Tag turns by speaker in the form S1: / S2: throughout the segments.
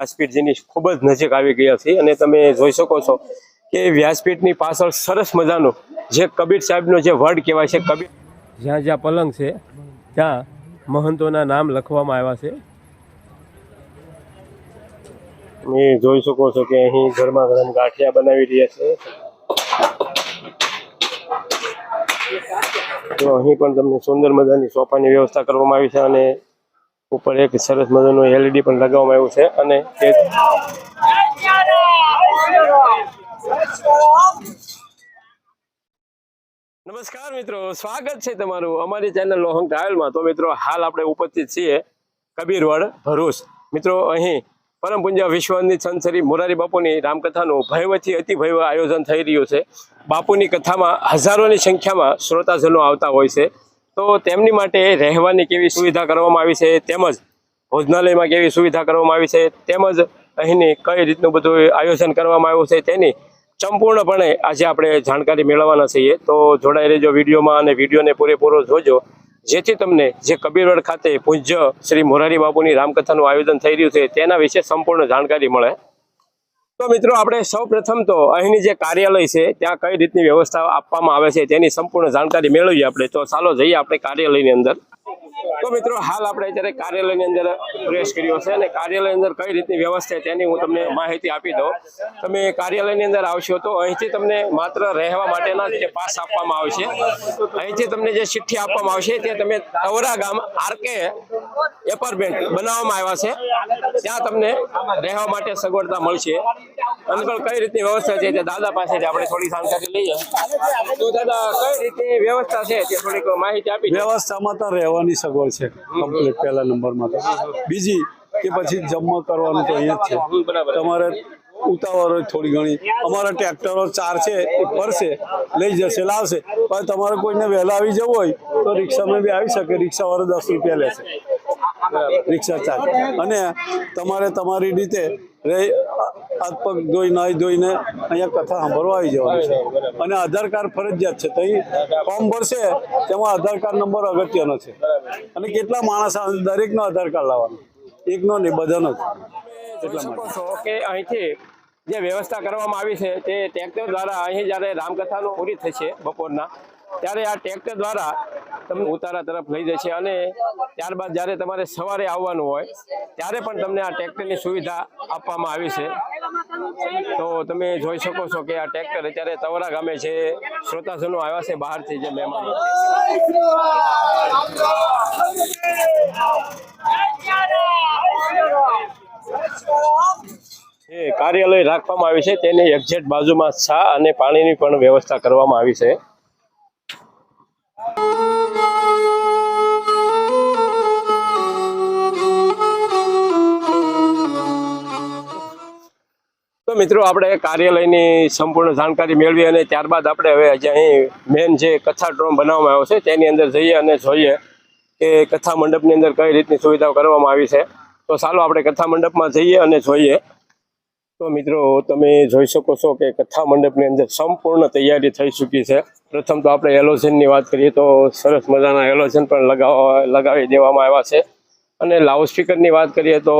S1: વ્યાસપીઠજીની ખૂબ જ નજીક આવી ગયા છીએ અને તમે જોઈ શકો છો કે વ્યાસપીઠની પાછળ સરસ મજાનું જે કબીર સાહેબનો જે વર્ડ કહેવાય છે, કબીર જ્યાં જ્યાં પલંગ છે, ત્યાં મહંતોના નામ લખવામાં આવ્યા છે. તમે જોઈ શકો છો કે અહીં ગરમા ગરમ ગાંઠિયા બનાવી રહ્યા છે. તો અહીં પણ તમને સુંદર મજાની સોફાની વ્યવસ્થા કરવામાં આવી છે અને ઉપર એક સરસ મજાનું એલઈડી પણ લગાવવામાં આવ્યું છે અને નમસ્કાર મિત્રો, સ્વાગત છે તમારું અમારી ચેનલ લોહંગ ટ્રાવેલમાં તો મિત્રો, હાલ આપણે ઉપસ્થિત છીએ કબીરવડ ભરૂચ. મિત્રો, અહીં પરમ પૂજ્ય વિશ્વની સંત મોરારી બાપુની રામકથાનું ભયવથી અતિભયવ આયોજન થઈ રહ્યું છે. બાપુની કથામાં હજારોની સંખ્યામાં શ્રોતાજનો આવતા હોય છે. તો તેમની માટે રહેવાની કેવી સુવિધા કરવામાં આવી છે, તેમજ ભોજનાલયમાં કેવી સુવિધા કરવામાં આવી છે, તેમજ અહીંની કઈ રીતનું બધું આયોજન કરવામાં આવ્યું છે, તેની સંપૂર્ણપણે આજે આપણે જાણકારી મેળવવાના છીએ. તો જોડાઈ રહેજો વિડીયોમાં અને વિડીયોને પૂરેપૂરો જોજો, જેથી તમને જે કબીરવડ ખાતે પૂજ્ય શ્રી મોરારી બાપુની રામકથાનું આયોજન થઈ રહ્યું છે, તેના વિશે સંપૂર્ણ જાણકારી મળે. તો મિત્રો, આપણે સૌ તો અહીંની જે કાર્યાલય છે, ત્યાં કઈ રીતની વ્યવસ્થા આપવામાં આવે છે તેની સંપૂર્ણ જાણકારી મેળવીએ આપણે. તો ચાલો જઈએ આપણે કાર્યાલયની અંદર. તો મિત્રો, હાલ આપણે અત્યારે કાર્યાલયની અંદર પ્રવેશ કર્યો છે અને કાર્યાલયની અંદર કઈ રીતની વ્યવસ્થા તેની હું તમને માહિતી આપી દઉં. તમે કાર્યાલયની અંદર આવશો તો અહીંથી તમને માત્ર રહેવા માટેના જે પાસ આપવામાં આવશે. અહીંથી તમને જે ચિઠ્ઠી આપવામાં આવશે, તે તમે તવરા ગામ આરકે એપાર્ટમેન્ટ બનાવવામાં આવ્યા છે. ત્યાં તમને રહેવા માટે સગવડતા મળશે. અંકલ કઈ રીતની વ્યવસ્થા છે તે દાદા પાસેથી આપણે થોડી જાણકારી લઈએ. તો દાદા કઈ રીતની વ્યવસ્થા છે? તે થોડીક માહિતી આપી
S2: વ્યવસ્થામાં તો રહેવાની સગવડ છે. કમ્પ્લીટ પહેલા નંબરમાં તો. બીજી કે પછી જમવા કરવાનું તો અહીંયા જ છે. તમારે ઉતાવળ થોડી ઘણી. અમારા ટ્રેક્ટરો ચાર છે એ ફરશે લઈ જશે લાવશે. પણ તમારે કોઈને વહેલા આવી જવું હોય તો રિક્ષામાં બી આવી શકે. રિક્ષાવાળો દસ રૂપિયા લેશે. રિક્ષા ચાર્જ અને તમારે તમારી રીતે હાથ પગ ધોઈ, નાહી ધોઈને અહીંયા કથા સાંભળવા આવી જવાનું છે. અને આધાર કાર્ડ ફરજિયાત છે. તો ફોર્મ ભરશે તેમાં આધાર કાર્ડ નંબર અગત્યનો છે. અને કેટલા માણસ દરેકનો આધાર કાર્ડ લાવવાનો? એકનો નહીં બધાનો જ.
S1: એટલા માટે. અહીંથી જે વ્યવસ્થા કરવામાં આવી છે તે ટ્રેક્ટર દ્વારા અહીં જ્યારે રામકથાનું પૂરી થશે બપોરના ત્યારે આ ટ્રેક્ટર દ્વારા તમને ઉતારા તરફ લઈ જશે અને ત્યારબાદ જ્યારે તમારે સવારે આવવાનું હોય, ત્યારે પણ તમને આ ટ્રેક્ટરની સુવિધા આપવામાં આવી છે. તો તમે જોઈ શકો છો કે આ ટ્રેક્ટર અત્યારે તવરા ગામે છે શ્રોતાજનો આવ્યા છે બહારથી જે મહેમાનો. કાર્યાલય રાખવામાં આવી છે, તેની એક્ઝેક્ટ બાજુમાં છા અને પાણીની પણ વ્યવસ્થા કરવામાં આવી છે. તો મિત્રો, આપણે કાર્યાલયની સંપૂર્ણ જાણકારી મેળવી અને ત્યારબાદ આપણે હવે આજે અહીં મેન જે કથા ડ્રોમ બનાવવામાં આવ્યો છે, તેની અંદર જઈએ અને જોઈએ કે કથા મંડપની અંદર કઈ રીતની સુવિધાઓ કરવામાં આવી છે. તો ચાલો આપણે કથા મંડપમાં જઈએ અને જોઈએ. તો મિત્રો, તમે જોઈ શકો છો કે કથા મંડપની અંદર સંપૂર્ણ તૈયારી થઈ ચૂકી છે. પ્રથમ તો આપણે એલોજનની વાત કરીએ તો સરસ મજાના એલોજન પણ લગાવવા લગાવી દેવામાં આવ્યા છે. અને લાઉડસ્પીકરની વાત કરીએ તો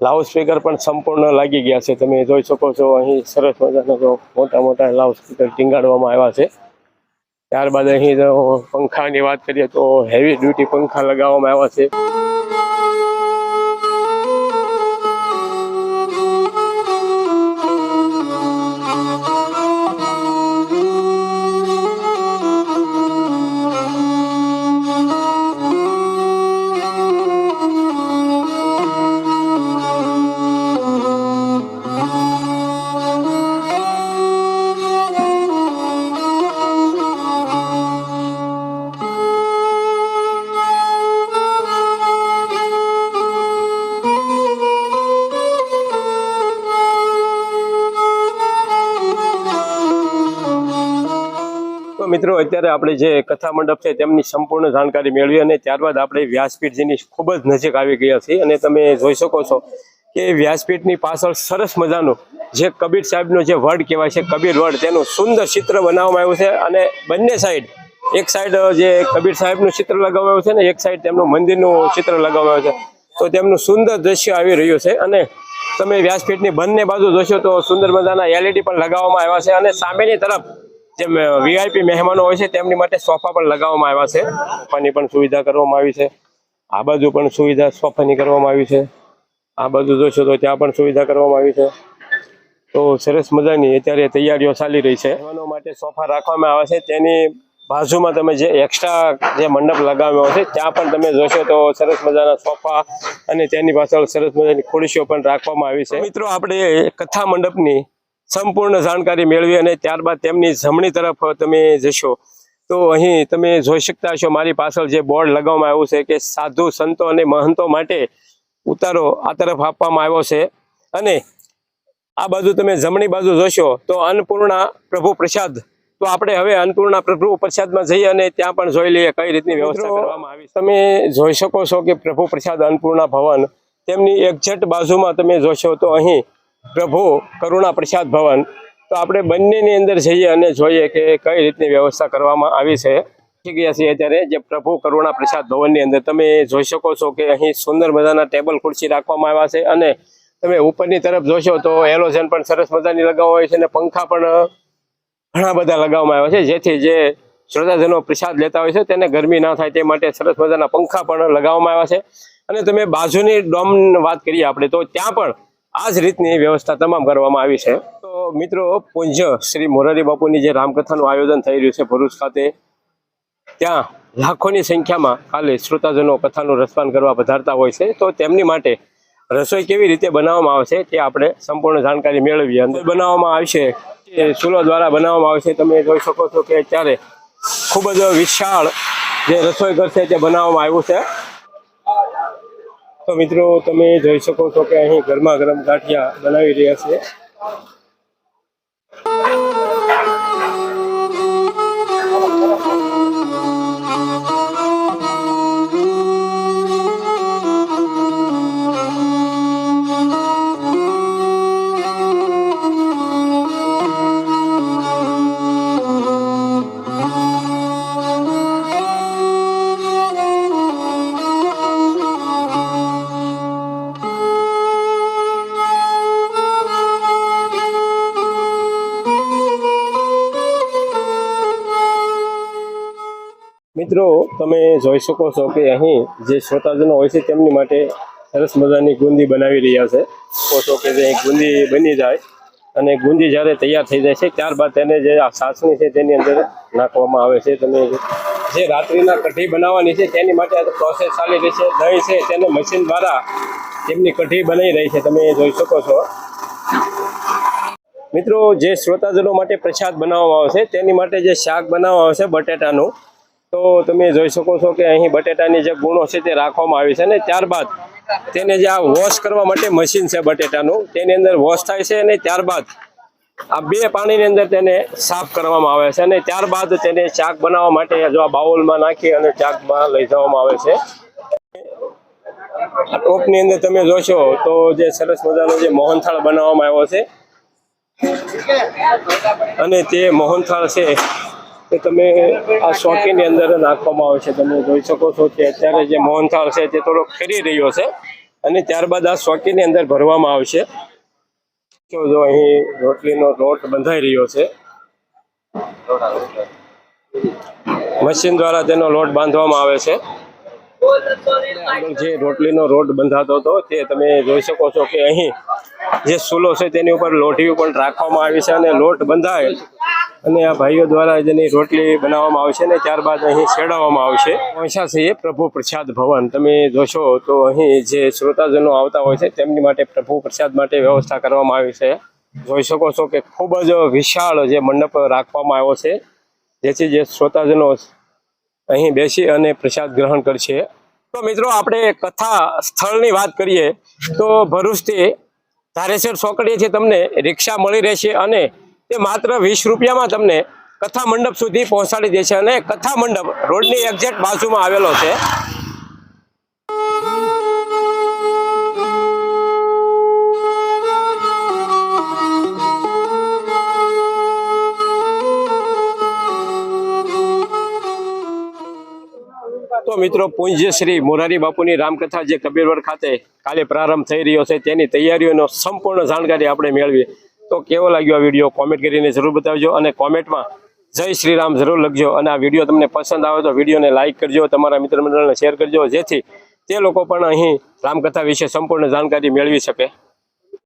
S1: લાઉડસ્પીકર પણ સંપૂર્ણ લાગી ગયા છે. તમે જોઈ શકો છો, અહીં સરસ મજાના તો મોટા મોટા લાઉડસ્પીકર ટીંગાડવામાં આવ્યા છે. ત્યારબાદ અહીં જો પંખાની વાત કરીએ તો હેવી ડ્યુટી પંખા લગાવવામાં આવ્યા છે. મિત્રો, અત્યારે આપણે જે કથા મંડપ છે તેમની સંપૂર્ણ જાણકારી મેળવી અને ત્યારબાદ આપણે વ્યાસપીઠજીની ખૂબ જ નજીક આવી ગયા છીએ. અને તમે જોઈ શકો છો કે વ્યાસપીઠની પાછળ સરસ મજાનું જે કબીર સાહેબનો જે વર્ડ કહેવાય છે, કબીર વર્ડ તેનું સુંદર ચિત્ર બનાવવામાં આવ્યું છે. અને બંને સાઈડ, એક સાઈડ જે કબીર સાહેબનું ચિત્ર લગાવવામાં આવ્યું છે ને એક સાઈડ તેમનું મંદિરનું ચિત્ર લગાવવામાં આવ્યું છે. તો તેમનું સુંદર દ્રશ્ય આવી રહ્યું છે. અને તમે વ્યાસપીઠની બંને બાજુ જોશો તો સુંદર મજાના એલઈડી પણ લગાવવામાં આવ્યા છે. અને સામેની તરફ જે વીઆઈપી મહેમાનો હોય છે, તેમની માટે સોફા પણ લગાવવામાં આવ્યા છે. સોફાની પણ સુવિધા કરવામાં આવી છે. આ બાજુ પણ સુવિધા સોફાની કરવામાં આવી છે. આ બાજુ જોશો તો ત્યાં પણ સુવિધા કરવામાં આવી છે. તો સરસ મજાની અત્યારે તૈયારીઓ ચાલી રહી છે. મહેમાનો માટે સોફા રાખવામાં આવે છે. તેની બાજુમાં તમે જે એક્સ્ટ્રા જે મંડપ લગાવ્યો છે, ત્યાં પણ તમે જોશો તો સરસ મજાના સોફા અને તેની પાછળ સરસ મજાની ખુરશીઓ પણ રાખવામાં આવી છે. મિત્રો, આપણે કથા મંડપની સંપૂર્ણ જાણકારી મેળવી અને ત્યારબાદ તેમની જમણી તરફ તમે જશો. તો અહીં તમે જોઈ શકતા હશો મારી પાછળ જે બોર્ડ લગાવવામાં આવ્યું છે કે સાધુ સંતો અને મહંતો માટે ઉતારો આ તરફ આપવામાં આવ્યો છે. અને આ બાજુ તમે જમણી બાજુ જોશો તો અન્નપૂર્ણા પ્રભુ પ્રસાદ. તો આપણે હવે અન્નપૂર્ણા પ્રભુ પ્રસાદમાં જઈએ અને ત્યાં પણ જોઈ લઈએ કઈ રીતની વ્યવસ્થા કરવામાં આવી તમે જોઈ શકો છો કે પ્રભુ પ્રસાદ અન્નપૂર્ણા ભવન તેમની એક્ઝેક્ટ બાજુમાં તમે જોશો તો અહીં પ્રભુ, કરુણા પ્રસાદ ભવન. તો આપણે બંનેની અંદર જઈએ અને જોઈએ કે કઈ રીતની વ્યવસ્થા કરવામાં આવી છે. થઈ ગયા છીએ અત્યારે જે પ્રભુ, કરુણા પ્રસાદ ભવનની અંદર તમે જોઈ શકો છો કે અહીં સુંદર મજાના ટેબલ ખુરશી રાખવામાં આવ્યા છે અને તમે ઉપરની તરફ જોશો તો એલોઝન પણ સરસ મજાની લગાવવા હોય છે અને પંખા પણ ઘણા બધા લગાવવામાં આવ્યા છે. જેથી જે શ્રોતાજનો પ્રસાદ લેતા હોય છે તેને ગરમી ના થાય તે માટે સરસ મજાના પંખા પણ લગાવવામાં આવ્યા છે. અને તમે બાજુની ડોમ વાત કરીએ આપણે, તો ત્યાં પણ આ જ રીતની વ્યવસ્થા તમામ કરવામાં આવી છે. તો મિત્રો પૂંજ શ્રી મોરારી બાપુની જે રામકથાનું આયોજન થઈ રહ્યું છે ભરૂચ ખાતે, ત્યાં લાખોની સંખ્યામાં કાલે શ્રોતાજનો કથાનું રસપાન કરવા પધારતા હોય છે. તો તેમની માટે રસોઈ કેવી રીતે બનાવવામાં આવશે તે આપણે સંપૂર્ણ જાણકારી મેળવીએ. અંદર બનાવવામાં આવશે એ ચૂલો દ્વારા બનાવવામાં આવશે. તમે જોઈ શકો છો કે અત્યારે ખૂબ જ વિશાળ જે રસોઈ ઘર છે તે બનાવવામાં આવ્યું છે. તો મિત્રો તમે જોઈ શકો છો કે અહીં ગરમા ગરમ ગાંઠિયા બનાવી રહ્યા છે. મિત્રો, તમે જોઈ શકો છો કે અહીં જે શ્રોતાજનો હોય છે તેમની માટે સરસ મજાની ગુંદી બનાવી રહ્યા છે. છો કે જે ગુંદી બની જાય અને ગુંદી જ્યારે તૈયાર થઈ જાય છે, ત્યારબાદ તેને જે આ સાસણી છે તેની અંદર નાખવામાં આવે છે. તમે જે રાત્રિના કઢી બનાવવાની છે તેની માટે પ્રોસેસ ચાલી રહી છે. દહીં છે તેને મશીન દ્વારા તેમની કઢી બનાવી રહી છે. તમે જોઈ શકો છો. મિત્રો, જે શ્રોતાજનો માટે પ્રસાદ બનાવવામાં આવે છે, તેની માટે જે શાક બનાવવામાં આવે છે, બટેટાનું. તો તમે જોઈ શકો છો કે અહીં બટેટાની જે ગુણો છે તે રાખવામાં આવી છે અને ત્યારબાદ તેને જે આ વોશ કરવા માટે મશીન છે બટેટાનું, તેની અંદર વોશ થાય છે અને ત્યારબાદ આ બે પાણીની અંદર તેને સાફ કરવામાં આવે છે અને ત્યારબાદ તેને ચાક બનાવવા માટે જો આ બાઉલમાં નાખી અને ચાકમાં લઈ જવામાં આવે છે. આ ટોપની અંદર તમે જોશો તો જે સરસ મજાનો જે મોહનથાળ બનાવવામાં આવ્યો છે. અને તે મોહનથાળ છે તે તમે આ શોકીની અંદર નાખવામાં આવે છે. તમે જોઈ શકો છો કે અત્યારે જે મોહનથાળ છે તે થોડો ફેરી રહ્યો છે અને ત્યારબાદ આ શોકીની અંદર ભરવામાં આવશે. જો અહીં રોટલીનો લોટ બંધાઈ રહ્યો છે. મશીન દ્વારા તેનો લોટ બાંધવામાં આવે છે. જે રોટલીનો રોટ બંધાતો હતો તે તમે જોઈ શકો છો કે અહીં જે સૂલો છે તેની ઉપર લોટીઓ પણ રાખવામાં આવી છે અને લોટ બંધાય અને આ ભાઈઓ દ્વારા જેની રોટલી બનાવવામાં આવશે ને ત્યારબાદ અહીં છેડવામાં આવશે પહોંચ્યા છે એ પ્રભુ પ્રસાદ ભવન. તમે જોશો તો અહીં જે શ્રોતાજનો આવતા હોય છે, તેમની માટે પ્રભુ પ્રસાદ માટે વ્યવસ્થા કરવામાં આવી છે. જોઈ શકો છો કે ખૂબ જ વિશાળ જે મંડપ રાખવામાં આવ્યો છે, જેથી જે શ્રોતાજનો અહીં બેસી અને પ્રસાદ ગ્રહણ કરશે. તો મિત્રો, આપણે કથા સ્થળની વાત કરીએ તો ભરૂચથી ધારેસર ચોકડીએથી તમને રિક્ષા મળી રહેશે અને તે માત્ર વીસ રૂપિયામાં તમને કથા મંડપ સુધી પહોંચાડી દેશે અને કથા મંડપ રોડની એક્ઝેક્ટ બાજુમાં આવેલો છે. તો મિત્રો, પૂજ્ય શ્રી મોરારી બાપુની રામકથા જે કબીરવડ ખાતે કાલે પ્રારંભ થઈ રહ્યો છે, તેની તૈયારીઓનો સંપૂર્ણ જાણકારી આપણે મેળવી તો કેવો લાગ્યો આ વીડિયો? કોમેન્ટ કરીને જરૂર બતાવજો અને કોમેન્ટમાં જય શ્રી રામ જરૂર લખજો. અને આ વીડિયો તમને પસંદ આવે તો વિડીયોને લાઇક કરજો, તમારા મિત્ર મંડળને શેર કરજો, જેથી તે લોકો પણ અહીં રામકથા વિશે સંપૂર્ણ જાણકારી મેળવી શકે.